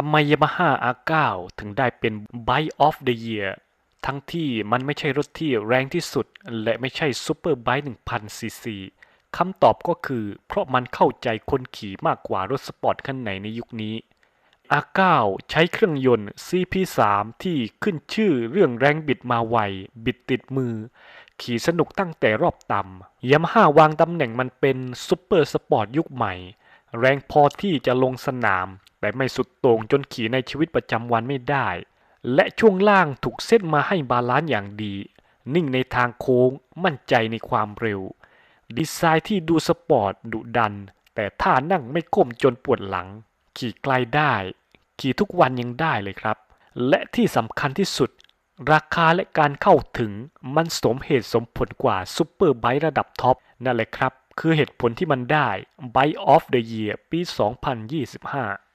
ทำไม Yamaha R9 ถึงได้เป็น Bike of the Year ทั้งที่มันไม่ใช่รถที่แรงที่สุด และไม่ใช่ซูเปอร์ไบค์1,000ซีซีคำตอบก็คือ เพราะมันเข้าใจคนขี่มากกว่ารถสปอร์ตคันไหนในยุคนี้ R9 ใช้เครื่องยนต์ CP3 ที่ขึ้นชื่อเรื่องแรงบิดมาไว บิดติดมือ ขี่สนุกตั้งแต่รอบต่ำยามาฮ่าวางตำแหน่งมันเป็นซูเปอร์สปอร์ตยุคใหม่ แรงพอที่จะลงสนาม แต่ไม่สุดโต่งจนขี่ในชีวิตประจำวันไม่ได้ และช่วงล่างถูกเซตมาให้บาลานซ์อย่างดี นิ่งในทางโค้งมั่นใจในความเร็ว ดีไซน์ที่ดูสปอร์ตดุดัน แต่ท่านั่งไม่ก้มจนปวดหลัง ขี่ไกลได้ ขี่ทุกวันยังได้เลยครับ และที่สำคัญที่สุด ราคาและการเข้าถึงมันสมเหตุสมผลกว่าซูเปอร์ไบค์ระดับท็อปนั่นแหละครับ คือเหตุผลที่มันได้ Bike of the Year ปี 2025